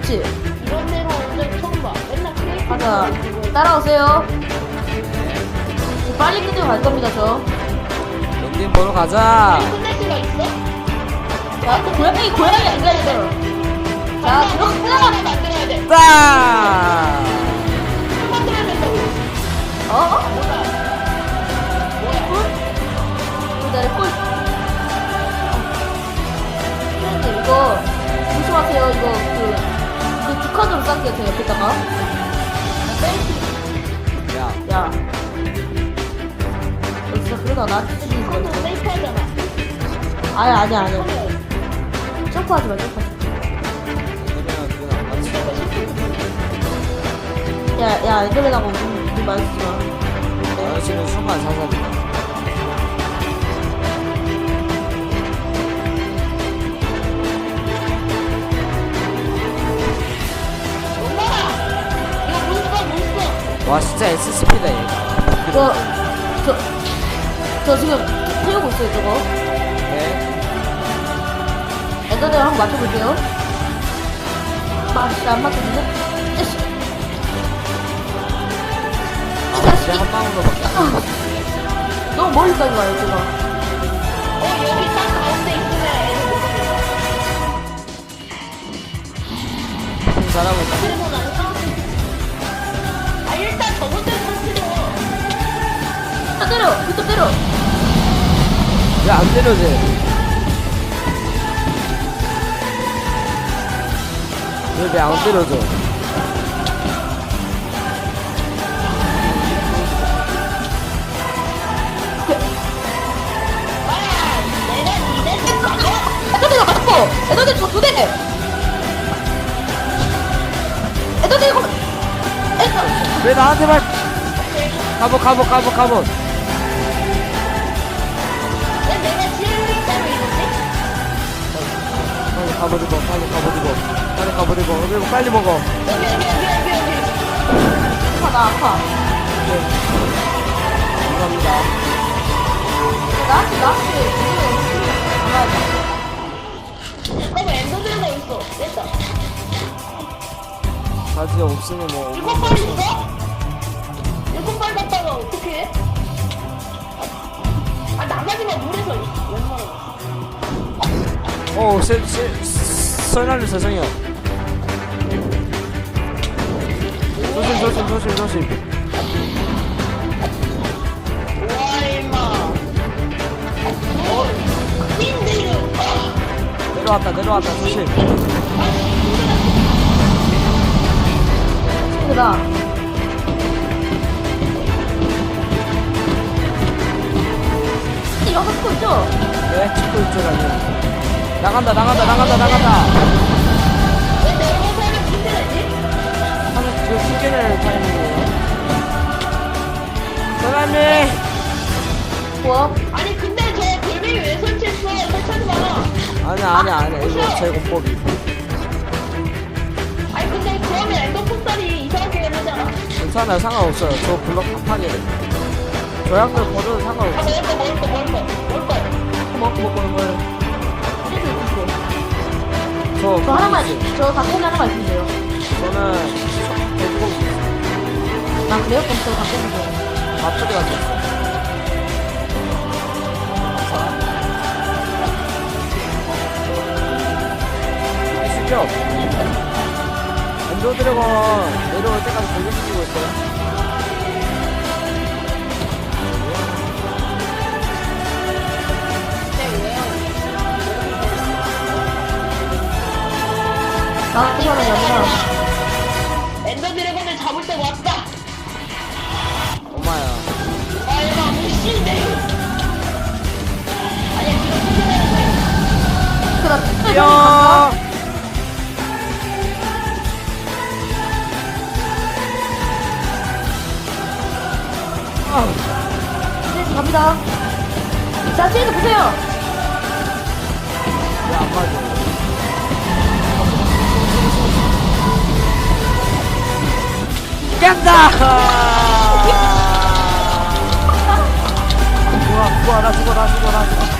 그치? 이런 데로 오늘 처음 봐. 맨날 플레이 맞아. 따라오세요. 빨리 끝내고 갈 겁니다, 저. 영진 보러 가자. 끝낼 수가 고양이, 고양이 안 가야 돼. 자, 들어가. 만들어야 돼. 빵! 어? 어? 돼요, 옆에다가. 야, 야. 너 진짜 그러다 나한테 쓰는 거 세이프하잖아. 아니, 아니, 아니. 점프하지 마, 점프하지. 마. 야, 야, 눈 많이 쓰지 마. 아저씨는 순간 사살이다. 와, 진짜 SCP다, 얘가. 저, 저, 저 지금 태우고 있어요, 저거. 네. 엔더맨 한번 맞춰볼게요. 맞지, 안 맞췄는데? 에이씨. 아, 진짜 한 방으로밖에 안 돼. 너무 멀리까지 가요, 제가. 어, 여기 딱가 또 때려! 그또 때려! 야, 안 때려지. 왜안 때려줘? 엔더맨 맞고! 엔더맨 저두 대! 엔더맨 이거! 엔더! 왜 나한테만 가보 가보 가보 가보 그리고 빨리 먹어 여기, 여기, 여기, 여기, 여기. 아파, 나 아파. 감사합니다 나한테, 나한테. 있어. 됐다. 바지 없으면 뭐 일곱 발 있어? 일곱 발 갔다가 어떻게 해? 아, 나가지만 물에서 웬만하면. 어, 세, 세, 설날리 세상이요. 조심, 조심, 조심, 조심. 내려왔다, 내려왔다, 조심. 친구다. 이거 갖고 있죠? 네, 찍고 있죠라니. 나간다, 나간다, 나간다, 나간다. 설날리! 뭐? 아니, 근데 저 돌멩이 왜 설치했어? 설치하지 마라. 아니야, 아니야, 아니야. 이거 제 공법이. 아니, 근데 그러면 엔더 폭탄이 이상하게 되잖아. 괜찮아요, 상관없어요. 저 블럭 다 파게 돼. 조약을 버려도 아, 상관없어요. 먹을 거, 먹을 거, 먹을 거, 먹을 거. 뭐, 뭐, 뭐, 뭐. 저, 저 하나만, 그게 있어요. 저 닭고기 하나만 있으면 돼요. 저는 있어요. 난 그래요? 그럼 저 닭고기 돼요. 밥소리 가지고 있어요. 시죠 엔더 드래곤 내려올 때까지 돌려주고 있어요. 나한테 하는 게 아니라. 엔더 드래곤을 잡을 때 왔다. 야. 이제 갑니다. 자, 뒤에서 보세요. 왜안 맞아? 깬다! 좋아, 좋아, 나 죽어, 나 죽어, 나 죽어.